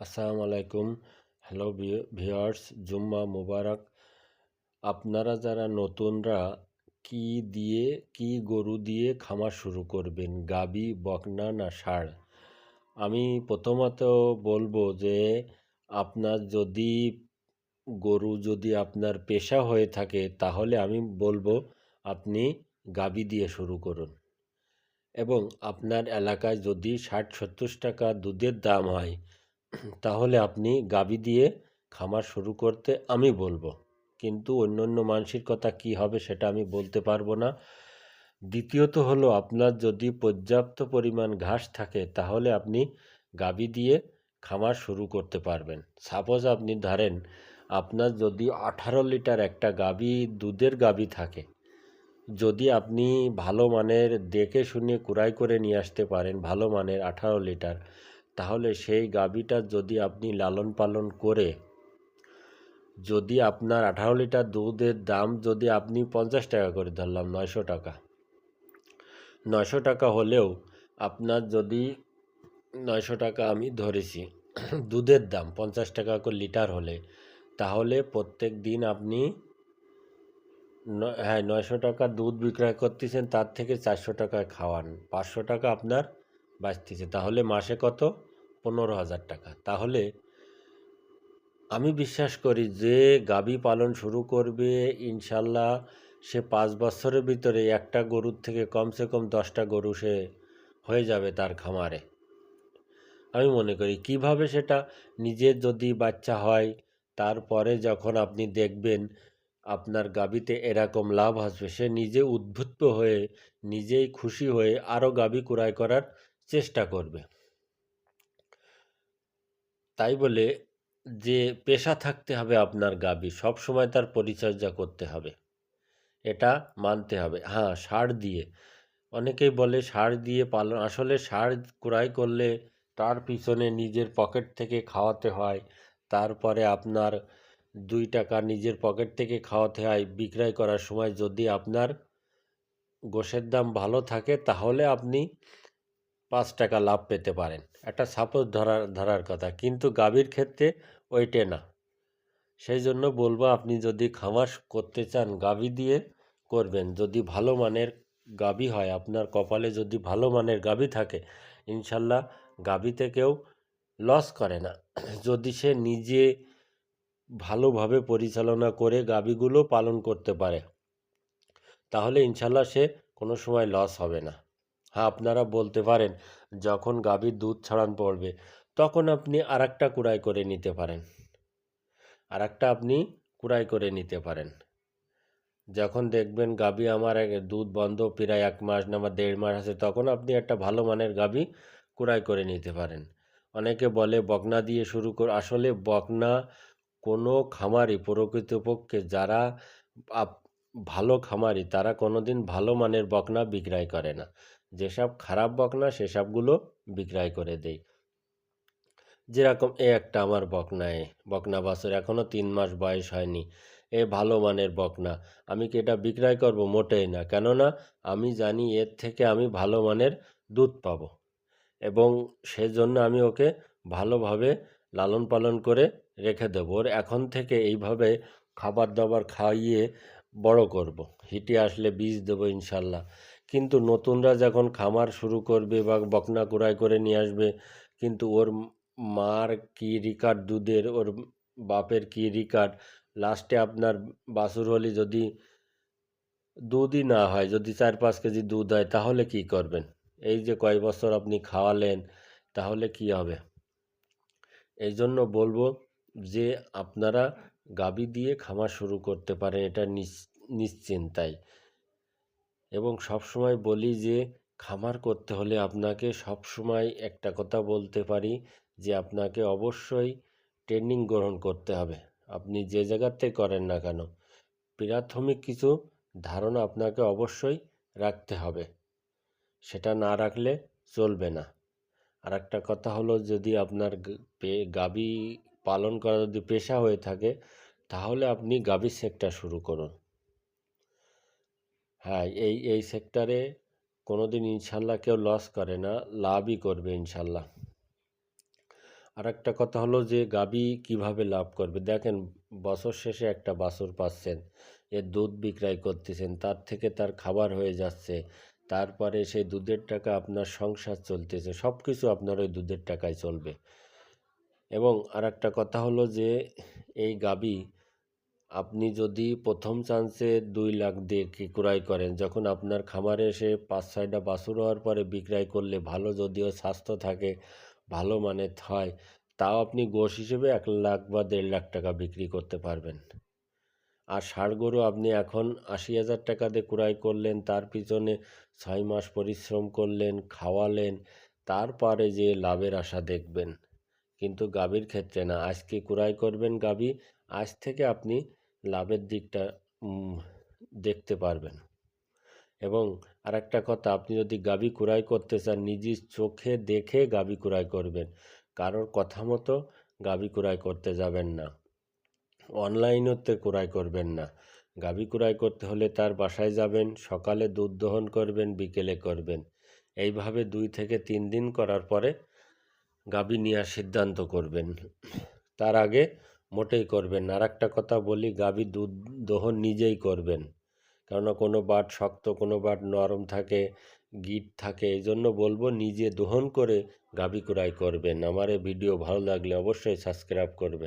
আসসালামু আলাইকুম। Hello viewers, জুম্মা মুবারক। আপনারা যারা নতুনরা, কি দিয়ে, কি গরু দিয়ে খামার শুরু করবেন, গাবি, বকনা না ষাঁড়? আমি প্রথমত বলব যে, আপনার যদি, গরু যদি আপনার পেশা হয়ে থাকে, তাহলে আমি বলব আপনি গাবি দিয়ে শুরু করুন। এবং আপনার এলাকায় যদি ষাট সত্তর টাকা দুধের দাম হয় তাহলে আপনি গাবি দিয়ে খামার শুরু করতে আমি বলব। কিন্তু অন্য অন্য মানুষের কথা কি হবে সেটা আমি বলতে পারব না। দ্বিতীয়ত হলো আপনার যদি পর্যাপ্ত পরিমাণ ঘাস থাকে তাহলে আপনি গাবি দিয়ে খামার শুরু করতে পারবেন। সাপোজ আপনি ধরেন আপনার যদি আঠারো লিটার একটা গাবি দুধের গাবি থাকে, যদি আপনি ভালো মানের দেখে শুনে কুড়াই করে নিয়ে আসতে পারেন ভালো মানের আঠারো লিটার তাহলে সেই গাভীটা যদি আপনি লালন পালন করে, যদি আপনার আঠারো লিটার দুধের দাম যদি আপনি পঞ্চাশ টাকা করে ধরলাম, নয়শো টাকা। নয়শো টাকা হলেও আপনার যদি নয়শো টাকা আমি ধরেছি, দুধের দাম পঞ্চাশ টাকা করে লিটার হলে, তাহলে প্রত্যেক দিন আপনি হ্যাঁ নয়শো টাকা দুধ বিক্রয় করতেছেন, তার থেকে চারশো টাকায় খাওয়ান, পাঁচশো টাকা আপনার বাঁচতেছে। তাহলে মাসে কত? পনেরো হাজার টাকা। তাহলে আমি বিশ্বাস করি যে গাবি পালন শুরু করবে ইনশাল্লাহ সে পাঁচ বছরের ভিতরে একটা গরুর থেকে কমসে কম দশটা গরু সে হয়ে যাবে তার খামারে। আমি মনে করি কীভাবে সেটা নিজের যদি বাচ্চা হয়, তারপরে যখন আপনি দেখবেন আপনার গাবিতে এরকম লাভ আসবে, সে নিজে উদ্বুদ্ধ হয়ে, নিজেই খুশি হয়ে আরও গাবি কুড়াই করার চেষ্টা করবে। তাই বলে যে পেশা থাকতে হবে আপনার গাবি সব সময় তার পরিচর্যা করতে হবে। এটা মানতে হবে। হ্যাঁ সার দিয়ে। অনেকেই বলে সার দিয়ে পালন, আসলে সার ক্রয় করলে তার পিছনে নিজের পকেট থেকে খাওয়াতে হয়। তারপরে আপনার দুই টাকা নিজের পকেট থেকে খাওয়াতে হয় বিক্রয় করার সময়। যদি আপনার গোশের দাম ভালো থাকে তাহলে আপনি পাঁচ টাকা লাভ পেতে পারেন। একটা সাপোজ ধরার ধরার কথা, কিন্তু গাভীর ক্ষেত্রে ওইটে না। সেই জন্য বলব, আপনি যদি খামাস করতে চান, গাভী দিয়ে করবেন। যদি ভালো মানের গাভী হয়, আপনার কপালে যদি ভালো মানের গাভী থাকে, ইনশাল্লাহ গাভীতে কেউ লস করে না। যদি সে নিজে ভালোভাবে পরিচালনা করে গাভীগুলো পালন করতে পারে, তাহলে ইনশাল্লাহ সে কোনো সময় লস হবে না। আপনারা বলতে পারেন, যখন গাভীর দুধ ছাড়ান পড়বে, তখন আপনি আর একটা কুড়াই করে নিতে পারেন। আর একটা আপনি কুড়াই করে নিতে পারেন। যখন দেখবেন গাভী আমার দুধ বন্ধ প্রায় এক মাস না বা দেড় মাস আছে, তখন আপনি একটা ভালো মানের গাভী কুড়াই করে নিতে পারেন। অনেকে বলে বকনা দিয়ে শুরু করে, আসলে বকনা কোনো খামারি প্রকৃতপক্ষে যারা ভালো খামারি, তারা কোনো দিন ভালো মানের বকনা বিক্রয় করে না। যেসব খারাপ বকনা, সেসবগুলো বিক্রয় করে দেই। যেরকম, এ একটা আমার বকনায়, বকনা বাছর এখনও তিন মাস বয়স হয়নি। এ ভালো মানের বকনা। আমি কি এটা বিক্রয় করব? মোটেই না। কেননা, আমি জানি এর থেকে আমি ভালো মানের দুধ পাব। এবং সেজন্য আমি ওকে ভালোভাবে লালন পালন করে রেখে দেবো। ওর এখন থেকে এইভাবে খাবার দাবার খাইয়ে বড় করব। হিটে আসলে বীজ দেবো ইনশাল্লাহ। কিন্তু নতুনরা যখন খামার শুরু করবে বা বকনা কুড়াই করে নিয়ে আসবে, কিন্তু ওর মার কি রিকার্ড, দুধের, ওর বাপের কি রিকার্ড, লাস্টে আপনার বাসুর হলে যদি দুধই না হয়, যদি চার পাঁচ কেজি দুধ হয়, তাহলে কি করবেন? এই যে কয় বছর আপনি খাওয়ালেন, তাহলে কি হবে? এই জন্য বলব যে আপনারা গাবি দিয়ে খামার শুরু করতে পারেন, এটা নিশ্চিন্তায়। এবং সবসময় বলি যে, খামার করতে হলে আপনাকে সবসময় একটা কথা বলতে পারি যে, আপনাকে অবশ্যই ট্রেনিং গ্রহণ করতে হবে। আপনি যে জায়গাতে করেন না কেন, প্রাথমিক কিছু ধারণা আপনাকে অবশ্যই রাখতে হবে। সেটা না রাখলে চলবে না। আর একটা কথা হলো, যদি আপনার গাবি পালন করা যদি পেশা হয়ে থাকে, তাহলে আপনি গাভী সেক্টর শুরু করুন। হ্যাঁ এই এই সেক্টরে কোনো দিন ইনশাল্লাহ কেউ লস করে না, লাভই করবে ইনশাল্লাহ। আর একটা কথা হলো যে গাভী কীভাবে লাভ করবে? দেখেন, বছর শেষে একটা বাছুর পাচ্ছেন এর দুধ বিক্রয় করতেছেন, তার থেকে তার খাবার হয়ে যাচ্ছে, তারপরে সেই দুধের টাকা আপনার সংসার চলতেছে সব কিছু আপনার ওই দুধের টাকায় চলবে। এবং আর একটা কথা হলো যে, এই গাভী আপনি যদি প্রথম চান্সে দুই লাখ দিয়ে ক্রয় করেন, যখন আপনার খামারে এসে পাঁচ, ছয়টা বাছুর হওয়ার পরে বিক্রয় করলে ভালো যদিও স্বাস্থ্য থাকে, ভালো মানের হয়, তাও আপনি গোশ হিসেবে এক লাখ বা দেড় লাখ টাকা বিক্রি করতে পারবেন। আর ষাঁড় গরু আপনি এখন আশি হাজার টাকা দিয়ে ক্রয় করলেন, তার পিছনে ছয় মাস পরিশ্রম করলেন, খাওয়ালেন তারপরে যে লাভের আশা দেখবেন। কিন্তু গাভীর ক্ষেত্রে না, আজকে ক্রয় করবেন গাভী, আজ থেকে আপনি লাভের দিকটা দেখতে পারবেন। এবং আর একটা কথা, আপনি যদি গাভী ক্রয় করতে চান, নিজের চোখে দেখে গাভী ক্রয় করবেন। কারোর কথা মতো গাভী ক্রয় করতে যাবেন না। অনলাইনেতে ক্রয় করবেন না। গাভী ক্রয় করতে হলে তার বাসায় যাবেন, সকালে দুধ দহন করবেন, বিকেলে করবেন। এইভাবে দুই থেকে তিন দিন করার পরে গাভী নেওয়ার সিদ্ধান্ত করবেন। তার আগে মোটেই করবেন না। আর একটা কথা বলি, গাভী দুধ দহন নিজেই করবেন। কেননা কোনো বাট শক্ত, কোনো বাট নরম থাকে, গিট থাকে এই জন্য বলব নিজে দহন করে গাভী ক্রয় করবেন। আমার এই ভিডিও ভালো লাগলে অবশ্যই সাবস্ক্রাইব করবেন।